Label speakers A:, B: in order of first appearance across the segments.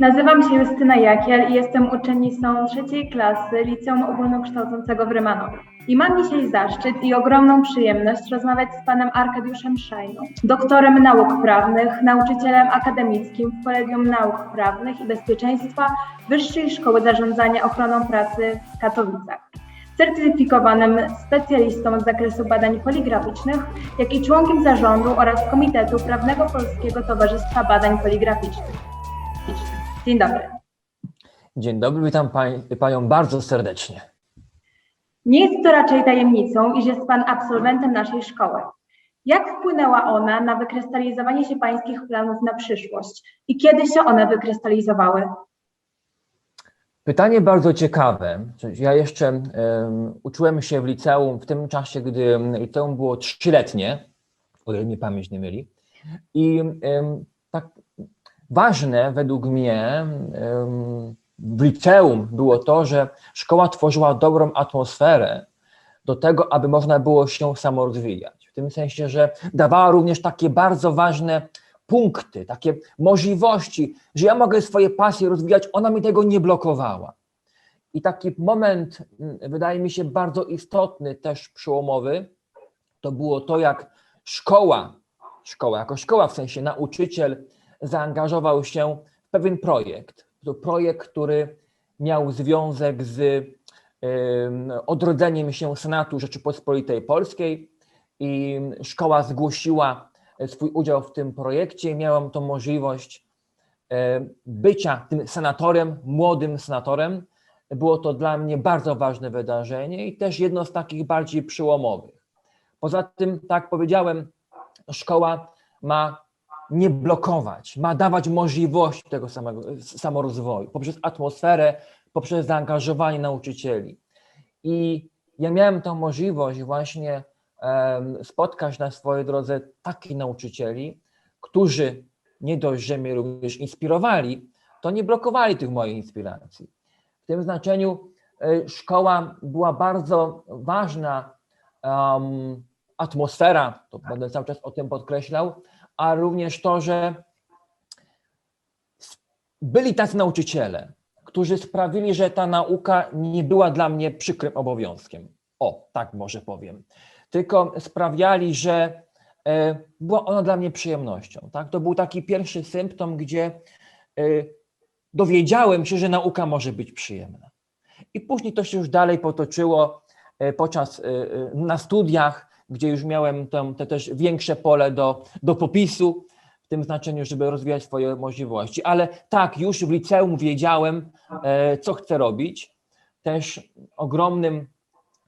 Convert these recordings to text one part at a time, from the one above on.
A: Nazywam się Justyna Jakiel i jestem uczennicą trzeciej klasy Liceum Ogólnokształcącego w Rymanowie. I mam dzisiaj zaszczyt i ogromną przyjemność rozmawiać z panem Arkadiuszem Szajną, doktorem nauk prawnych, nauczycielem akademickim w Kolegium Nauk Prawnych i Bezpieczeństwa Wyższej Szkoły Zarządzania Ochroną Pracy w Katowicach. Certyfikowanym specjalistą z zakresu badań poligraficznych, jak i członkiem zarządu oraz Komitetu Prawnego Polskiego Towarzystwa Badań Poligraficznych. Dzień dobry.
B: Dzień dobry, witam pań, Panią bardzo serdecznie.
A: Nie jest to raczej tajemnicą, iż jest Pan absolwentem naszej szkoły. Jak wpłynęła ona na wykrystalizowanie się Pańskich planów na przyszłość i kiedy się one wykrystalizowały?
B: Pytanie bardzo ciekawe. Ja jeszcze um, uczyłem się w liceum w tym czasie, gdy liceum było trzyletnie, o ile mnie pamięć nie myli. I um, tak ważne według mnie w liceum było to, że szkoła tworzyła dobrą atmosferę do tego, aby można było się samorozwijać. W tym sensie, że dawała również takie bardzo ważne punkty, takie możliwości, że ja mogę swoje pasje rozwijać, ona mi tego nie blokowała. I taki moment, wydaje mi się, bardzo istotny, też przełomowy, to było to, jak szkoła, szkoła jako szkoła, w sensie nauczyciel, zaangażował się w pewien projekt. To projekt, który miał związek z odrodzeniem się Senatu Rzeczypospolitej Polskiej i szkoła zgłosiła swój udział w tym projekcie. Miałam tą możliwość bycia tym senatorem, młodym senatorem. Było to dla mnie bardzo ważne wydarzenie i też jedno z takich bardziej przełomowych. Poza tym, tak powiedziałem, szkoła ma nie blokować, ma dawać możliwości tego samego samorozwoju poprzez atmosferę, poprzez zaangażowanie nauczycieli. I ja miałem tą możliwość właśnie spotkać na swojej drodze takich nauczycieli, którzy nie dość, że mnie również inspirowali, to nie blokowali tych moich inspiracji. W tym znaczeniu y, szkoła była bardzo ważna, um, atmosfera, to będę cały czas o tym podkreślał, a również to, że byli tacy nauczyciele, którzy sprawili, że ta nauka nie była dla mnie przykrym obowiązkiem. O, tak może powiem. Tylko sprawiali, że e, była ona dla mnie przyjemnością. Tak? To był taki pierwszy symptom, gdzie e, dowiedziałem się, że nauka może być przyjemna. I później to się już dalej potoczyło e, podczas na studiach, gdzie już miałem tam te też większe pole do, do popisu, w tym znaczeniu, żeby rozwijać swoje możliwości. Ale tak, już w liceum wiedziałem, e, co chcę robić. Też ogromnym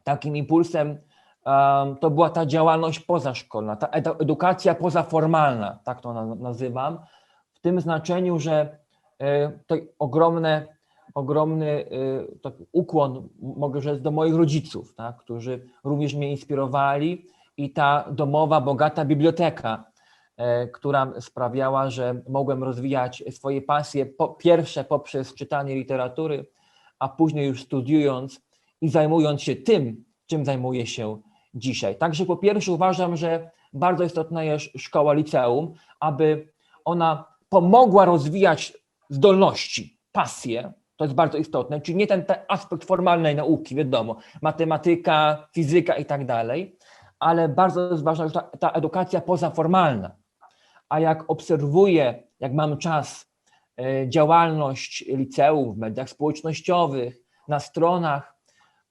B: takim impulsem to była ta działalność pozaszkolna, ta edukacja pozaformalna, tak to nazywam, w tym znaczeniu, że e, to ogromne ogromny taki ukłon, mogę rzec, do moich rodziców, tak, którzy również mnie inspirowali i ta domowa, bogata biblioteka, która sprawiała, że mogłem rozwijać swoje pasje, po pierwsze poprzez czytanie literatury, a później już studiując i zajmując się tym, czym zajmuję się dzisiaj. Także po pierwsze uważam, że bardzo istotna jest szkoła liceum, aby ona pomogła rozwijać zdolności, pasje, to jest bardzo istotne, czyli nie ten, ten aspekt formalnej nauki, wiadomo, matematyka, fizyka i tak dalej, ale bardzo jest ważna już ta, ta edukacja pozaformalna. A jak obserwuję, jak mam czas, e, działalność liceum w mediach społecznościowych, na stronach,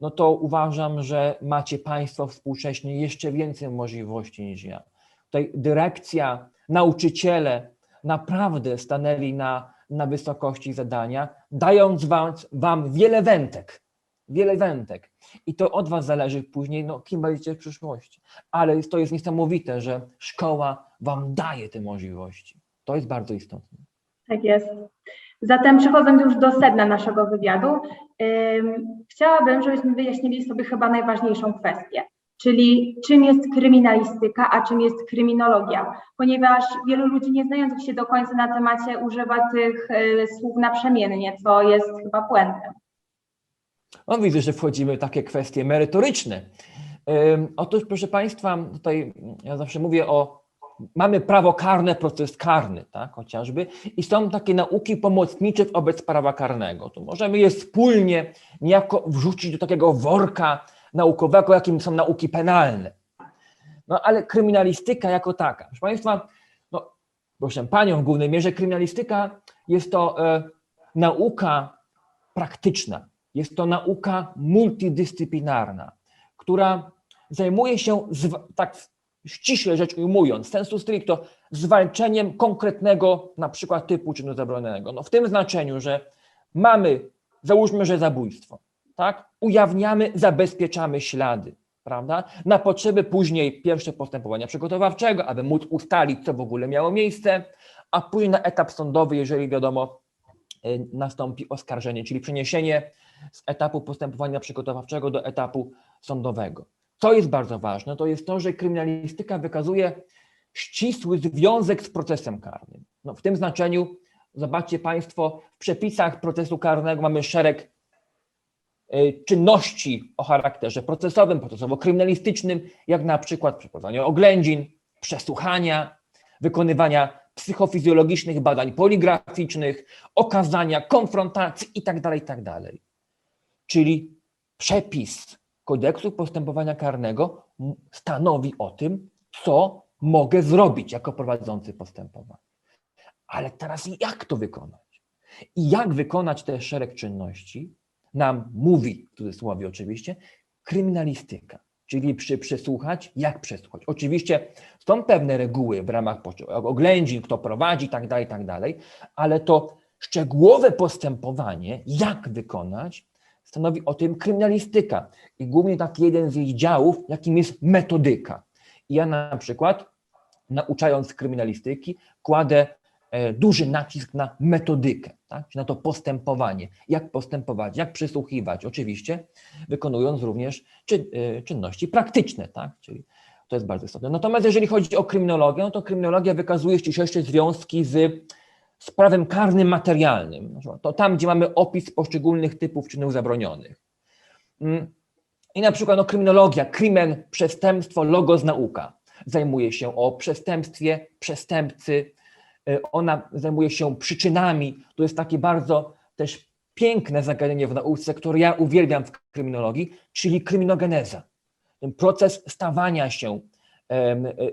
B: no to uważam, że macie Państwo współcześnie jeszcze więcej możliwości niż ja. Tutaj dyrekcja, nauczyciele naprawdę stanęli na na wysokości zadania, dając wam, wam wiele wętek, wiele wętek. I to od was zależy później, no, kim będziecie w przyszłości. Ale to jest niesamowite, że szkoła wam daje te możliwości. To jest bardzo istotne.
A: Tak jest. Zatem przechodząc już do sedna naszego wywiadu, yy, chciałabym, żebyśmy wyjaśnili sobie chyba najważniejszą kwestię czyli czym jest kryminalistyka, a czym jest kryminologia, ponieważ wielu ludzi nie znających się do końca na temacie używa tych y, słów naprzemiennie, co jest chyba błędem.
B: No widzę, że wchodzimy w takie kwestie merytoryczne. Otóż, proszę Państwa, tutaj ja zawsze mówię o mamy prawo karne, proces karny, tak, chociażby, i są takie nauki pomocnicze wobec prawa karnego. To możemy je wspólnie niejako wrzucić do takiego worka naukowego, jakim są nauki penalne. No ale kryminalistyka jako taka, proszę Państwa, no, proszę Panią w głównej mierze, kryminalistyka jest to e, nauka praktyczna, jest to nauka multidyscyplinarna, która zajmuje się, tak ściśle rzecz ujmując, sensu stricto, zwalczeniem konkretnego na przykład typu czynu zabronionego. No w tym znaczeniu, że mamy, załóżmy, że zabójstwo, tak? Ujawniamy, zabezpieczamy ślady, prawda? Na potrzeby później pierwsze postępowania przygotowawczego, aby móc ustalić, co w ogóle miało miejsce, a później na etap sądowy, jeżeli wiadomo, y, nastąpi oskarżenie, czyli przeniesienie z etapu postępowania przygotowawczego do etapu sądowego. Co jest bardzo ważne, to jest to, że kryminalistyka wykazuje ścisły związek z procesem karnym. No, w tym znaczeniu, zobaczcie Państwo, w przepisach procesu karnego mamy szereg czynności o charakterze procesowym, procesowo-kryminalistycznym, jak na przykład przeprowadzanie oględzin, przesłuchania, wykonywania psychofizjologicznych badań poligraficznych, okazania, konfrontacji itd., itd. Czyli przepis kodeksu postępowania karnego stanowi o tym, co mogę zrobić jako prowadzący postępowanie. Ale teraz jak to wykonać? I jak wykonać te szereg czynności, nam mówi, w cudzysłowie oczywiście, kryminalistyka. Czyli przy przesłuchać, jak przesłuchać. Oczywiście są pewne reguły w ramach oględzin, kto prowadzi, tak dalej, tak dalej, ale to szczegółowe postępowanie, jak wykonać, stanowi o tym kryminalistyka i głównie taki jeden z jej działów, jakim jest metodyka. I ja na przykład, nauczając kryminalistyki, kładę duży nacisk na metodykę, tak? na to postępowanie, jak postępować, jak przysłuchiwać, oczywiście wykonując również e, czynności praktyczne, tak? czyli to jest bardzo istotne. Natomiast jeżeli chodzi o kryminologię, no to kryminologia wykazuje ściślejsze związki z z prawem karnym materialnym. To tam, gdzie mamy opis poszczególnych typów czynów zabronionych. Mm. I na przykład no, kryminologia, krymen, przestępstwo, logos, nauka. Zajmuje się o przestępstwie, przestępcy. Y, Ona zajmuje się przyczynami. To jest takie bardzo też piękne zagadnienie w nauce, które ja uwielbiam w kryminologii, czyli kryminogeneza. Ten proces stawania się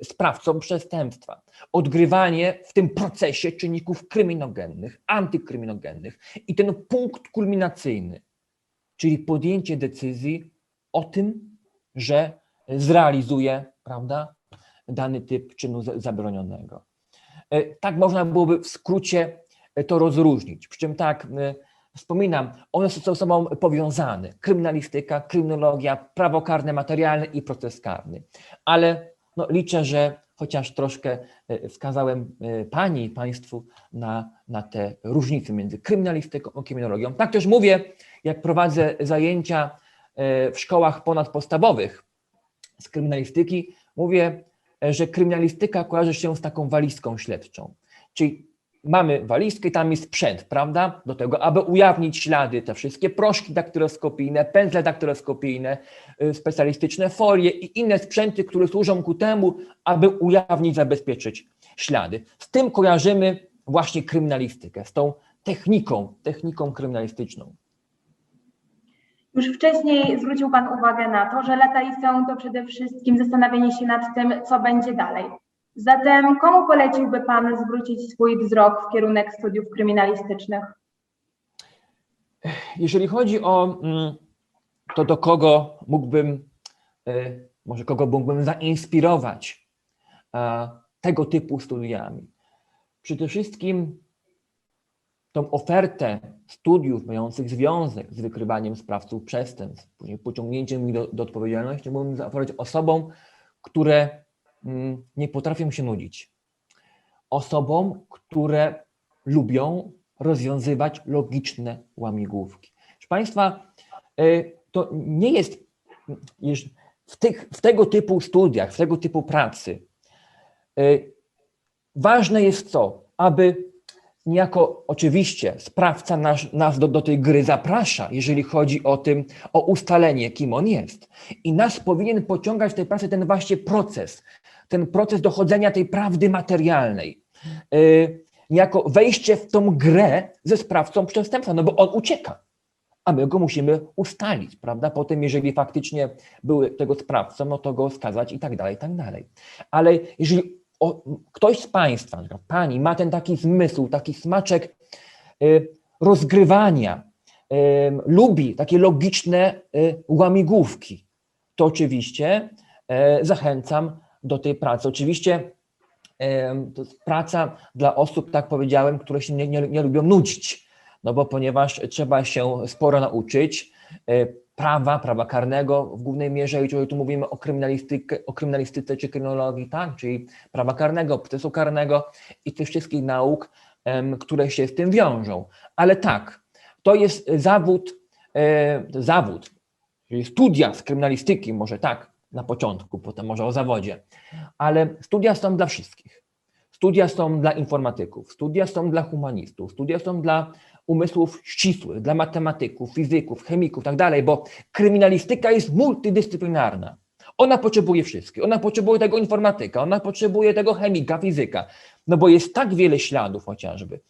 B: y, sprawcą przestępstwa. Odgrywanie w tym procesie czynników kryminogennych, antykrymogennych i ten punkt kulminacyjny, czyli podjęcie decyzji o tym, że zrealizuje prawda, dany typ czynu za- zabronionego. E, Tak można byłoby w skrócie e, to rozróżnić. Przy czym tak, e, wspominam, one są ze sobą powiązane. Kryminalistyka, kryminologia, prawo karne materialne i proces karny. Ale no, liczę, że chociaż troszkę wskazałem Pani i Państwu na, na te różnice między kryminalistyką a kryminologią. Tak też mówię, jak prowadzę zajęcia w szkołach ponadpodstawowych z kryminalistyki, mówię, że kryminalistyka kojarzy się z taką walizką śledczą. Czyli mamy walizkę i tam jest sprzęt, prawda? Do tego, aby ujawnić ślady, te wszystkie proszki daktyloskopijne, pędzle daktyloskopijne, y, specjalistyczne folie i inne sprzęty, które służą ku temu, aby ujawnić, zabezpieczyć ślady. Z tym kojarzymy właśnie kryminalistykę, z tą techniką, techniką kryminalistyczną.
A: Już wcześniej zwrócił Pan uwagę na to, że lata liceum to przede wszystkim zastanawianie się nad tym, co będzie dalej. Zatem komu poleciłby Pan zwrócić swój wzrok w kierunek studiów kryminalistycznych?
B: Jeżeli chodzi o mm, to, do kogo mógłbym, y, może kogo mógłbym zainspirować a, tego typu studiami. Przede wszystkim tą ofertę studiów mających związek z wykrywaniem sprawców przestępstw, później pociągnięciem ich do, do odpowiedzialności, mógłbym zaoferować osobom, które mm, nie potrafią się nudzić. Osobom, które lubią rozwiązywać logiczne łamigłówki. Proszę Państwa, y, to nie jest w, tych, w tego typu studiach, w tego typu pracy. y, Ważne jest co? Aby niejako oczywiście sprawca nas, nas do, do tej gry zaprasza, jeżeli chodzi o tym, o ustalenie, kim on jest. I nas powinien pociągać w tej pracy ten właśnie proces, ten proces dochodzenia tej prawdy materialnej. Yy, niejako wejście w tą grę ze sprawcą przestępstwa, no bo on ucieka, a my go musimy ustalić, prawda? Potem, jeżeli faktycznie był tego sprawcą, no to go skazać i tak dalej, i tak dalej. Ale jeżeli o, ktoś z Państwa, Pani, ma ten taki zmysł, taki smaczek y, rozgrywania, y, lubi takie logiczne y, łamigłówki, to oczywiście zachęcam do tej pracy. Oczywiście to jest praca dla osób, tak powiedziałem, które się nie, nie, nie lubią nudzić, no bo ponieważ trzeba się sporo nauczyć prawa, prawa karnego w głównej mierze, jeżeli tu mówimy o, kryminalistykę, o kryminalistyce czy kryminologii, tak, czyli prawa karnego, procesu karnego i tych wszystkich nauk, które się z tym wiążą. Ale tak, to jest zawód, e, zawód, czyli studia z kryminalistyki, może tak na początku, potem może o zawodzie, ale studia są dla wszystkich. Studia są dla informatyków, studia są dla humanistów, studia są dla umysłów ścisłych, dla matematyków, fizyków, chemików, tak dalej, bo kryminalistyka jest multidyscyplinarna. Ona potrzebuje wszystkich. Ona potrzebuje tego informatyka, ona potrzebuje tego chemika, fizyka, no bo jest tak wiele śladów chociażby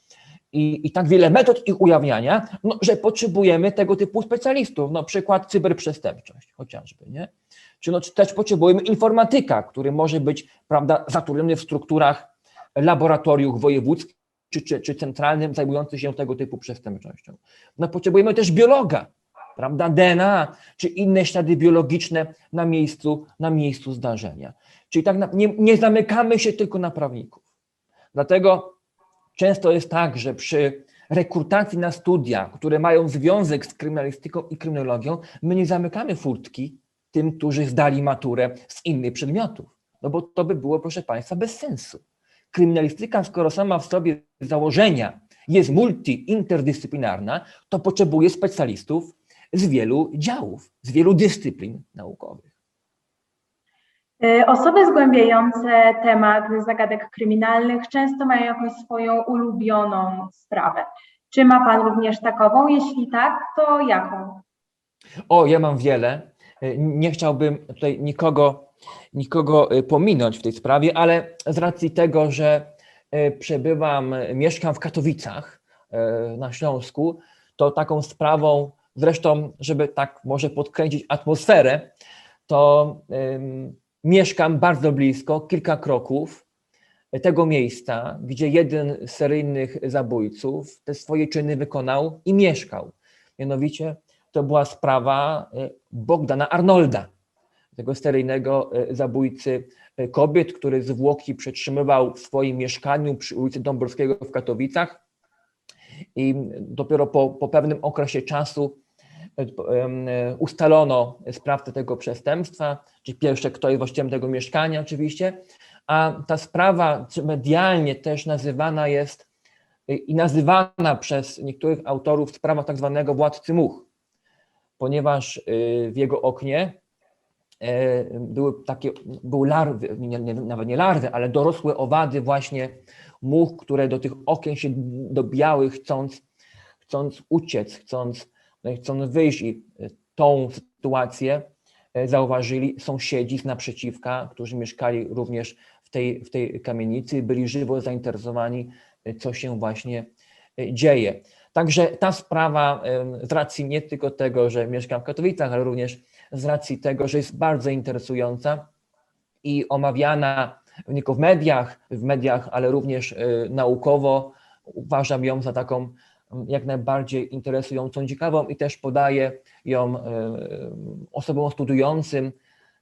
B: i, i tak wiele metod ich ujawniania, no, że potrzebujemy tego typu specjalistów. No przykład cyberprzestępczość chociażby, nie? Czy no, też potrzebujemy informatyka, który może być, prawda, zatrudniony w strukturach laboratoriów wojewódzkich czy, czy, czy centralnym zajmujących się tego typu przestępczością. No potrzebujemy też biologa, prawda, DNA, czy inne ślady biologiczne na miejscu, na miejscu zdarzenia. Czyli tak na, nie, nie zamykamy się tylko na prawników. Dlatego często jest tak, że przy rekrutacji na studia, które mają związek z kryminalistyką i kryminologią, my nie zamykamy furtki tym, którzy zdali maturę z innych przedmiotów. No bo to by było, proszę Państwa, bez sensu. Kryminalistyka, skoro sama w sobie z założenia jest multi-interdyscyplinarna, to potrzebuje specjalistów z wielu działów, z wielu dyscyplin naukowych.
A: Y, Osoby zgłębiające temat zagadek kryminalnych często mają jakąś swoją ulubioną sprawę. Czy ma Pan również takową? Jeśli tak, to jaką?
B: O, ja mam wiele. Y, Nie chciałbym tutaj nikogo, nikogo y, pominąć w tej sprawie, ale z racji tego, że y, przebywam, mieszkam w Katowicach y, na Śląsku, to taką sprawą, zresztą, żeby tak może podkręcić atmosferę, to mieszkam bardzo blisko, kilka kroków tego miejsca, gdzie jeden z seryjnych zabójców te swoje czyny wykonał i mieszkał. Mianowicie to była sprawa Bogdana Arnolda, tego seryjnego y, zabójcy y, kobiet, który zwłoki przetrzymywał w swoim mieszkaniu przy ulicy Dąbrowskiego w Katowicach. I dopiero po, po pewnym okresie czasu y, ustalono sprawcę tego przestępstwa, czyli pierwsze, kto jest właścicielem tego mieszkania oczywiście, a ta sprawa medialnie też nazywana jest i nazywana przez niektórych autorów sprawa tak zwanego władcy much, ponieważ w jego oknie e, były takie, były larwy, nie, nie, nawet nie larwy, ale dorosłe owady właśnie much, które do tych okien się dobijały, chcąc, chcąc uciec, chcąc, no chcąc wyjść i e, tą sytuację e, zauważyli sąsiedzi z naprzeciwka, którzy mieszkali również w tej, w tej kamienicy byli żywo zainteresowani, e, co się właśnie e, dzieje. Także ta sprawa z racji nie tylko tego, że mieszkam w Katowicach, ale również z racji tego, że jest bardzo interesująca i omawiana w mediach, w mediach, ale również e, naukowo, uważam ją za taką m, jak najbardziej interesującą, ciekawą i też podaję ją e, osobom studiującym,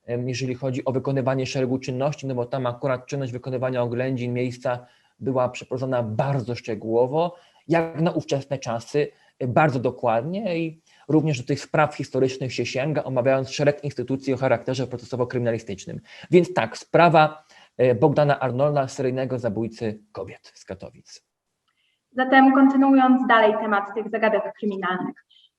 B: jeżeli chodzi o wykonywanie szeregu czynności, no bo tam akurat czynność wykonywania oględzin miejsca była przeprowadzona bardzo szczegółowo, jak na ówczesne czasy, e, bardzo dokładnie i również do tych spraw historycznych się sięga, omawiając szereg instytucji o charakterze procesowo-kryminalistycznym. Więc tak, sprawa e, Bogdana Arnolda, seryjnego zabójcy kobiet z Katowic.
A: Zatem kontynuując dalej temat tych zagadek kryminalnych.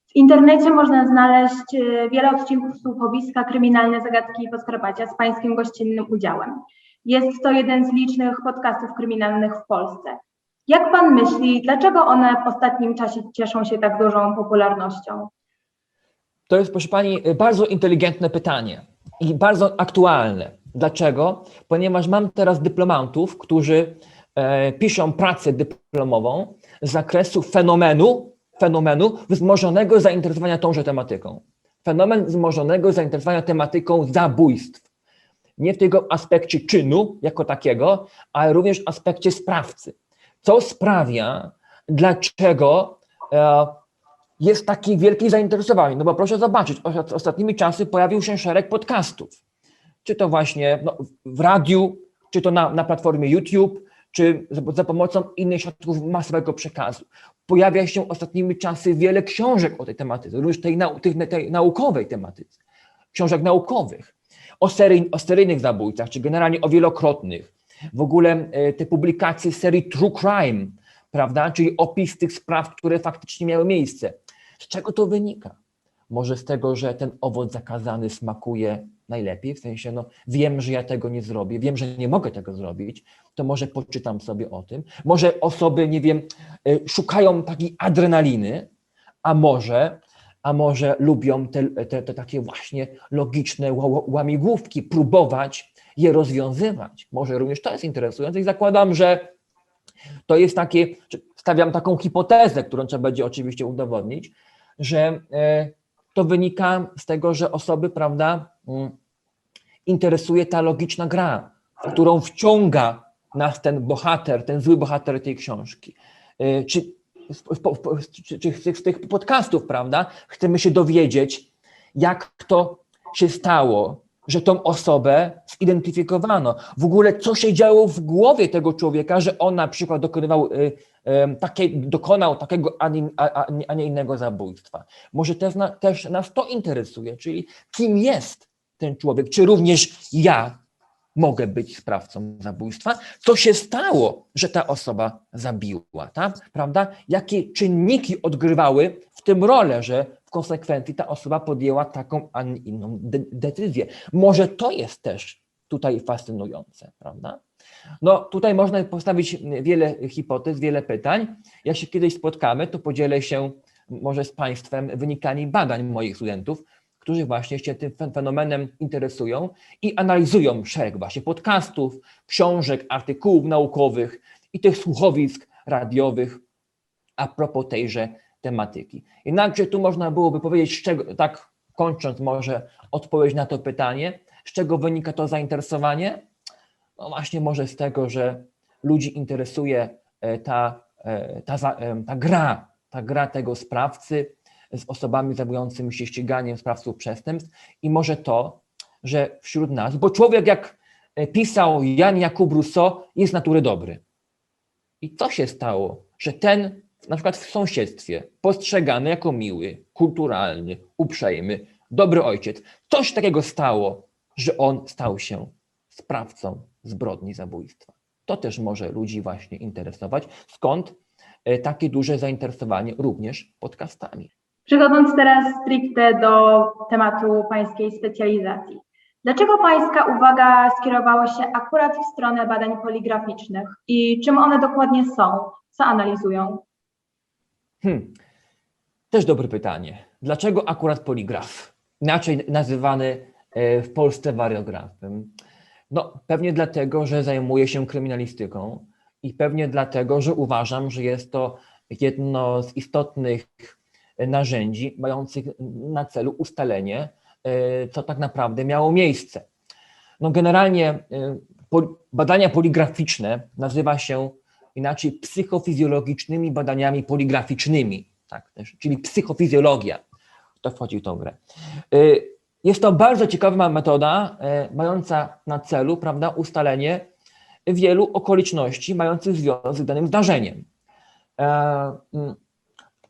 A: W internecie można znaleźć e, wiele odcinków słuchowiska Kryminalne Zagadki Podkarpacia z Pańskim gościnnym udziałem. Jest to jeden z licznych podcastów kryminalnych w Polsce. Jak pan myśli, dlaczego one w ostatnim czasie cieszą się tak dużą popularnością?
B: To jest, proszę Pani, bardzo inteligentne pytanie i bardzo aktualne. Dlaczego? Ponieważ mam teraz dyplomantów, którzy e, piszą pracę dyplomową z zakresu fenomenu, fenomenu wzmożonego zainteresowania tąże tematyką. Fenomen wzmożonego zainteresowania tematyką zabójstw. Nie w tego aspekcie czynu jako takiego, ale również w aspekcie sprawcy. Co sprawia, dlaczego e, jest takie wielkie zainteresowanie. No bo proszę zobaczyć, os- ostatnimi czasy pojawił się szereg podcastów. Czy to właśnie no, w radiu, czy to na, na platformie YouTube, czy za, za pomocą innych środków masowego przekazu. Pojawia się ostatnimi czasy wiele książek o tej tematyce, również tej, nau, tych, tej naukowej tematyce. Książek naukowych o, serii, o seryjnych zabójcach, czy generalnie o wielokrotnych. W ogóle e, te publikacje serii True Crime, prawda? Czyli opis tych spraw, które faktycznie miały miejsce. Z czego to wynika? Może z tego, że ten owoc zakazany smakuje najlepiej, w sensie, no wiem, że ja tego nie zrobię, wiem, że nie mogę tego zrobić, to może poczytam sobie o tym. Może osoby, nie wiem, y, szukają takiej adrenaliny, a może, a może lubią te, te, te takie właśnie logiczne ła- ła- łamigłówki, próbować je rozwiązywać. Może również to jest interesujące i zakładam, że to jest takie, stawiam taką hipotezę, którą trzeba będzie oczywiście udowodnić, że e, to wynika z tego, że osoby, prawda, mm, interesuje ta logiczna gra, w którą wciąga nas ten bohater, ten zły bohater tej książki. E, Czy, z z tych podcastów, prawda, chcemy się dowiedzieć, jak to się stało, że tą osobę zidentyfikowano. W ogóle, co się działo w głowie tego człowieka, że on na przykład dokonywał, y, y, takie, dokonał takiego, a nie, a, a nie- innego zabójstwa. Może też, na, też nas to interesuje, czyli kim jest ten człowiek, czy również ja mogę być sprawcą zabójstwa, co się stało, że ta osoba zabiła, tak? prawda? Jakie czynniki odgrywały w tym rolę, że konsekwencji ta osoba podjęła taką, a nie inną de- decyzję. Może to jest też tutaj fascynujące, prawda? No tutaj można postawić wiele hipotez, wiele pytań. Jak się kiedyś spotkamy, to podzielę się może z Państwem wynikami badań moich studentów, którzy właśnie się tym fen- fenomenem interesują i analizują szereg właśnie podcastów, książek, artykułów naukowych i tych słuchowisk radiowych a propos tejże tematyki. Jednakże tu można byłoby powiedzieć, z czego, tak kończąc może odpowiedź na to pytanie, z czego wynika to zainteresowanie? No właśnie może z tego, że ludzi interesuje e, ta, e, ta, za- em, ta gra, ta gra tego sprawcy z osobami zajmującymi się ściganiem sprawców przestępstw i może to, że wśród nas, bo człowiek jak e, pisał Jan Jakub Rousseau jest natury dobry. I co się stało, że ten na przykład w sąsiedztwie postrzegany jako miły, kulturalny, uprzejmy, dobry ojciec, coś takiego stało, że on stał się sprawcą zbrodni zabójstwa. To też może ludzi właśnie interesować. Skąd e, takie duże zainteresowanie również podcastami?
A: Przechodząc teraz stricte do tematu pańskiej specjalizacji. Dlaczego pańska uwaga skierowała się akurat w stronę badań poligraficznych i czym one dokładnie są? Co analizują?
B: Hmm. Też dobre pytanie. Dlaczego akurat poligraf? Inaczej nazywany e, w Polsce wariografem. No, pewnie dlatego, że zajmuję się kryminalistyką i pewnie dlatego, że uważam, że jest to jedno z istotnych narzędzi mających na celu ustalenie, e, co tak naprawdę miało miejsce. No, generalnie e, badania poligraficzne nazywa się inaczej psychofizjologicznymi badaniami poligraficznymi, tak też, czyli psychofizjologia. To wchodzi w tą grę. Y, Jest to bardzo ciekawa metoda, e, mająca na celu, prawda, ustalenie wielu okoliczności mających związek z danym zdarzeniem. E,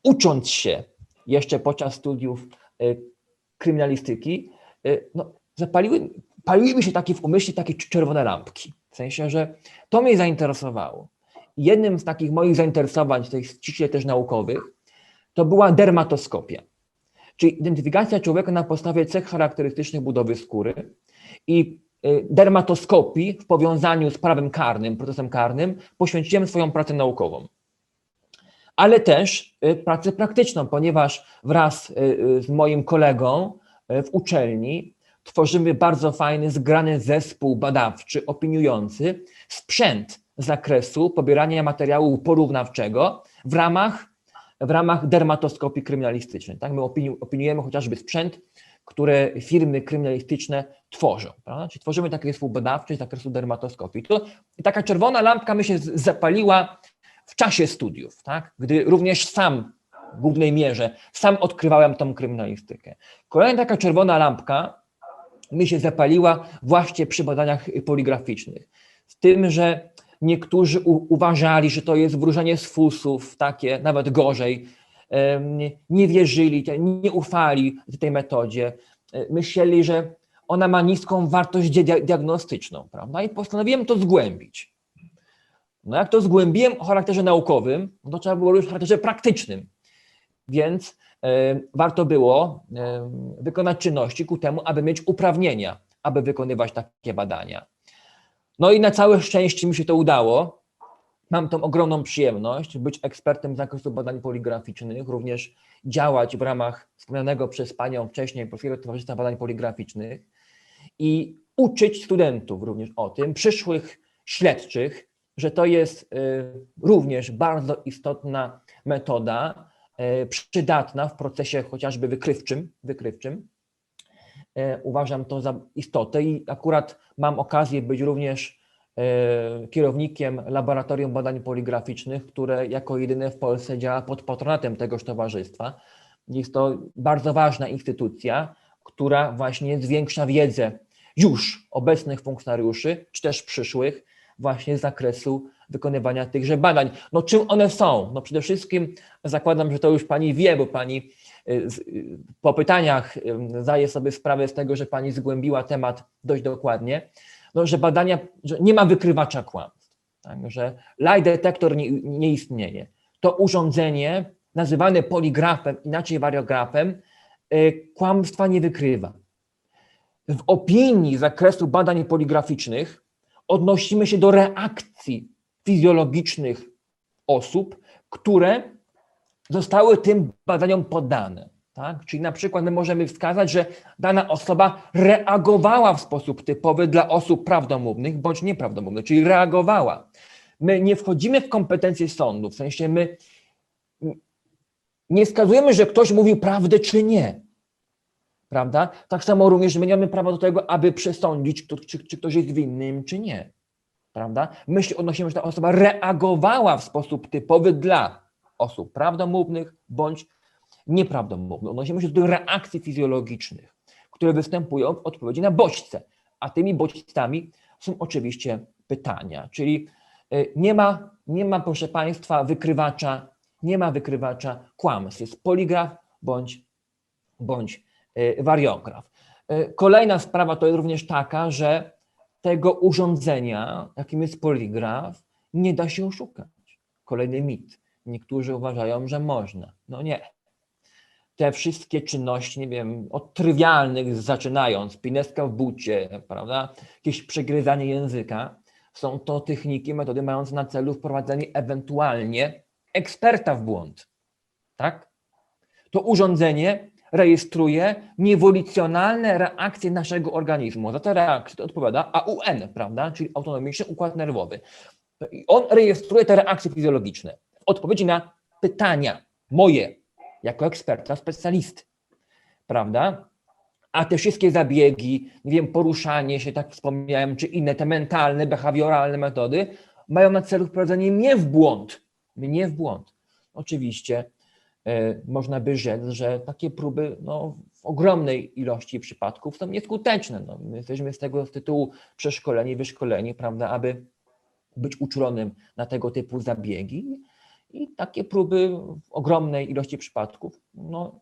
B: Ucząc się jeszcze podczas studiów e, kryminalistyki, no, zapaliły, paliły mi się takie w umyśle takie czerwone lampki. W sensie, że to mnie zainteresowało. Jednym z takich moich zainteresowań, tych ściśle też naukowych, to była dermatoskopia, czyli identyfikacja człowieka na podstawie cech charakterystycznych budowy skóry i y, dermatoskopii w powiązaniu z prawem karnym, procesem karnym, poświęciłem swoją pracę naukową. Ale też y, pracę praktyczną, ponieważ wraz y, z moim kolegą w uczelni tworzymy bardzo fajny, zgrany zespół badawczy, opiniujący sprzęt zakresu pobierania materiału porównawczego w ramach, w ramach dermatoskopii kryminalistycznej. Tak? My opiniu, opiniujemy chociażby sprzęt, które firmy kryminalistyczne tworzą. Prawda? Czyli tworzymy taki zespół badawczy z zakresu dermatoskopii. To, I taka czerwona lampka mi się zapaliła w czasie studiów, tak? gdy również sam w głównej mierze, sam odkrywałem tą kryminalistykę. Kolejna taka czerwona lampka mi się zapaliła właśnie przy badaniach poligraficznych. Z tym, że niektórzy u, uważali, że to jest wróżenie z fusów, takie, nawet gorzej, nie- wierzyli, nie ufali tej metodzie, e, myśleli, że ona ma niską wartość dia- diagnostyczną, prawda? I postanowiłem to zgłębić. No jak to zgłębiłem o charakterze naukowym, to trzeba było robić w charakterze praktycznym. Więc e, warto było e, wykonać czynności ku temu, aby mieć uprawnienia, aby wykonywać takie badania. No i na całe szczęście mi się to udało. Mam tą ogromną przyjemność być ekspertem z zakresu badań poligraficznych, również działać w ramach wspomnianego przez Panią wcześniej Polskiego Towarzystwa Badań Poligraficznych i uczyć studentów również o tym, przyszłych śledczych, że to jest y, również bardzo istotna metoda, y, przydatna w procesie chociażby wykrywczym, wykrywczym. E, Uważam to za istotę i akurat mam okazję być również e, kierownikiem Laboratorium Badań Poligraficznych, które jako jedyne w Polsce działa pod patronatem tegoż towarzystwa. Jest to bardzo ważna instytucja, która właśnie zwiększa wiedzę już obecnych funkcjonariuszy, czy też przyszłych, właśnie z zakresu wykonywania tychże badań. No czym one są? No przede wszystkim zakładam, że to już Pani wie, bo Pani po pytaniach y, zdaje sobie sprawę z tego, że Pani zgłębiła temat dość dokładnie, no, że badania, że nie ma wykrywacza kłamstw, tak, że lie detektor nie, nie istnieje. To urządzenie nazywane poligrafem, inaczej wariografem, y, kłamstwa nie wykrywa. W opinii z zakresu badań poligraficznych odnosimy się do reakcji fizjologicznych osób, które zostały tym badaniom poddane. Tak? Czyli na przykład my możemy wskazać, że dana osoba reagowała w sposób typowy dla osób prawdomównych bądź nieprawdomównych, czyli reagowała. My nie wchodzimy w kompetencje sądu, w sensie my nie wskazujemy, że ktoś mówił prawdę czy nie. Prawda? Tak samo również my nie mamy prawa do tego, aby przesądzić, kto, czy, czy ktoś jest winnym, czy nie. Prawda? My się odnosimy, że ta osoba reagowała w sposób typowy dla osób prawdomównych bądź nieprawdomównych. Odnosimy się do reakcji fizjologicznych, które występują w odpowiedzi na bodźce. A tymi bodźcami są oczywiście pytania. Czyli y, nie ma, nie ma, proszę Państwa, wykrywacza, nie ma wykrywacza kłamstw. Jest poligraf bądź, bądź y, wariograf. Y, Kolejna sprawa to jest również taka, że tego urządzenia, jakim jest poligraf, nie da się oszukać. Kolejny mit. Niektórzy uważają, że można. No nie. Te wszystkie czynności, nie wiem, od trywialnych zaczynając, pineska w bucie, prawda, jakieś przegryzanie języka, są to techniki, metody mające na celu wprowadzenie ewentualnie eksperta w błąd. Tak? To urządzenie rejestruje niewolicjonalne reakcje naszego organizmu. Za te reakcje odpowiada AUN, prawda? czyli autonomiczny układ nerwowy. I on rejestruje te reakcje fizjologiczne odpowiedzi na pytania moje, jako eksperta, specjalisty. Prawda? A te wszystkie zabiegi, nie wiem, poruszanie się, tak wspomniałem, czy inne te mentalne, behawioralne metody, mają na celu wprowadzenie mnie w błąd. Mnie w błąd. Oczywiście e, można by rzec, że takie próby no, w ogromnej ilości przypadków są nieskuteczne. No, my jesteśmy z tego tytułu przeszkoleni, wyszkoleni, prawda, aby być uczulonym na tego typu zabiegi. I takie próby w ogromnej ilości przypadków no,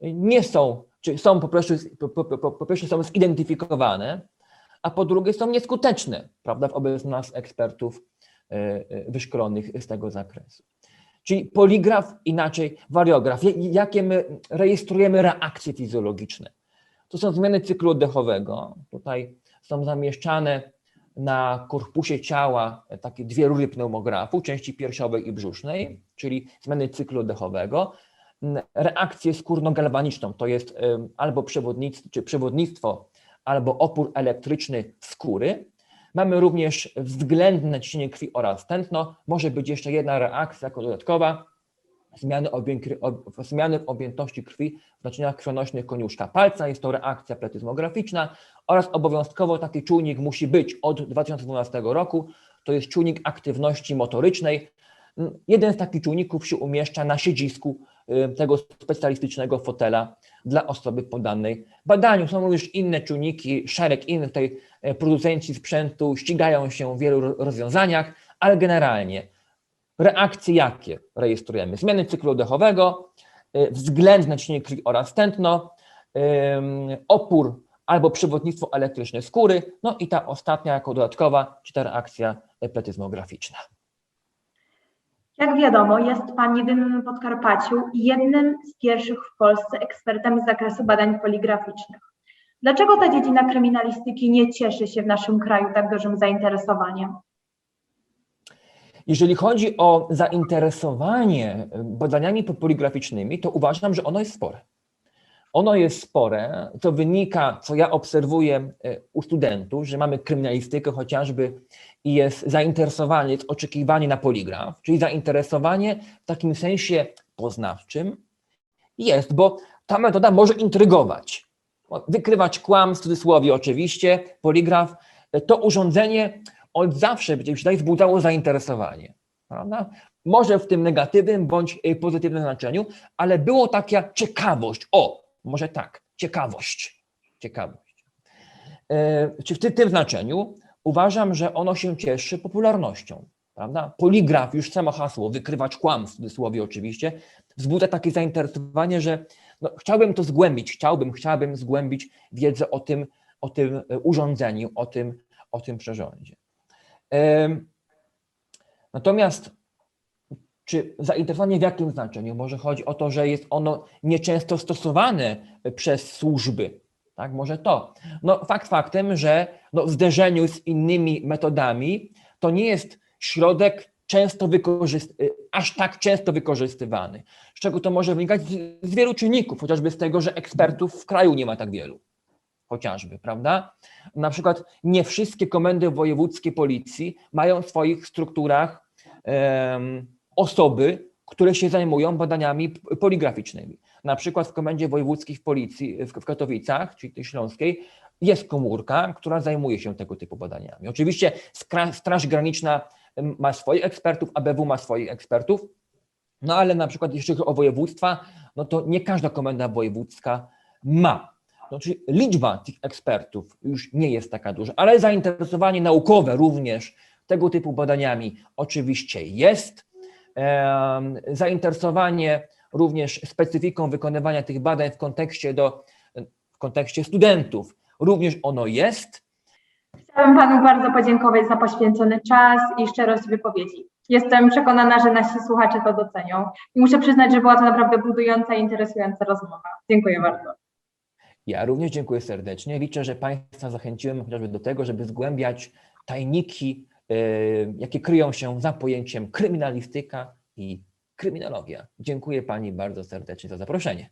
B: nie są, czy są po prostu, po, po, po, pierwsze są zidentyfikowane, a po drugie są nieskuteczne, prawda, wobec nas ekspertów e, e, wyszkolonych z tego zakresu. Czyli poligraf, inaczej wariograf. Ja- Jakie my rejestrujemy reakcje fizjologiczne? To są zmiany cyklu oddechowego. Tutaj są zamieszczane na korpusie ciała takie dwie rury pneumografu, części piersiowej i brzusznej, czyli zmiany cyklu oddechowego. Reakcję skórno-galwaniczną, to jest albo przewodnictwo, czy przewodnictwo, albo opór elektryczny skóry. Mamy również względne ciśnienie krwi oraz tętno. Może być jeszcze jedna reakcja jako dodatkowa, zmiany, objęk- ob- zmiany w objętości krwi w naczyniach krwionośnych koniuszka palca. Jest to reakcja pletyzmograficzna oraz obowiązkowo taki czujnik musi być od 2012 roku. To jest czujnik aktywności motorycznej. Mm, Jeden z takich czujników się umieszcza na siedzisku tego specjalistycznego fotela dla osoby poddanej badaniu. Są również inne czujniki, szereg innych. Tutaj e, producenci sprzętu ścigają się w wielu ro- rozwiązaniach, ale generalnie reakcje jakie rejestrujemy? Zmiany cyklu oddechowego, y, względne ciśnienie krwi oraz tętno, ym, opór albo przewodnictwo elektryczne skóry, no i ta ostatnia jako dodatkowa, czy ta reakcja pletyzmograficzna.
A: Jak wiadomo, jest Pan jedynym Podkarpaciu i jednym z pierwszych w Polsce ekspertem z zakresu badań poligraficznych. Dlaczego ta dziedzina kryminalistyki nie cieszy się w naszym kraju tak dużym zainteresowaniem?
B: Jeżeli chodzi o zainteresowanie badaniami poligraficznymi, to uważam, że ono jest spore. Ono jest spore, to wynika, co ja obserwuję e, u studentów, że mamy kryminalistykę chociażby i jest zainteresowanie, jest oczekiwanie na poligraf, czyli zainteresowanie w takim sensie poznawczym jest, bo ta metoda może intrygować, wykrywać kłam, w cudzysłowie oczywiście, poligraf, e, to urządzenie od zawsze będzie się wzbudzało zainteresowanie. Prawda? Może w tym negatywnym bądź y, pozytywnym znaczeniu, ale było taka ciekawość. O, może tak, ciekawość. Ciekawość. E, Czy w ty- tym znaczeniu uważam, że ono się cieszy popularnością. Prawda? Poligraf, już samo hasło, wykrywać kłam, w cudzysłowie oczywiście, wzbudza takie zainteresowanie, że no, chciałbym to zgłębić, chciałbym, chciałbym zgłębić wiedzę o tym, o tym e, urządzeniu, o tym, o tym przyrządzie. Natomiast czy zainteresowanie w jakim znaczeniu? Może chodzi o to, że jest ono nieczęsto stosowane przez służby. Tak, może to. No, fakt faktem, że no, w zderzeniu z innymi metodami to nie jest środek często wykorzyst- aż tak często wykorzystywany. Z czego to może wynikać? Z, z wielu czynników, chociażby z tego, że ekspertów w kraju nie ma tak wielu chociażby, prawda? Na przykład nie wszystkie komendy wojewódzkie policji mają w swoich strukturach em, osoby, które się zajmują badaniami poligraficznymi. Na przykład w komendzie wojewódzkiej policji w, Katowicach, czyli tej śląskiej, jest komórka, która zajmuje się tego typu badaniami. Oczywiście Straż Graniczna ma swoich ekspertów, ABW ma swoich ekspertów, no ale na przykład jeśli chodzi o województwa, no to nie każda komenda wojewódzka ma. Czyli liczba tych ekspertów już nie jest taka duża, ale zainteresowanie naukowe również tego typu badaniami oczywiście jest. Zainteresowanie również specyfiką wykonywania tych badań w kontekście, do, w kontekście studentów również ono jest.
A: Chciałabym Panu bardzo podziękować za poświęcony czas i szczerość wypowiedzi. Jestem przekonana, że nasi słuchacze to docenią i muszę przyznać, że była to naprawdę budująca i interesująca rozmowa. Dziękuję bardzo.
B: Ja również dziękuję serdecznie. Liczę, że Państwa zachęciłem chociażby do tego, żeby zgłębiać tajniki, e, jakie kryją się za pojęciem kryminalistyka i kryminologia. Dziękuję Pani bardzo serdecznie za zaproszenie.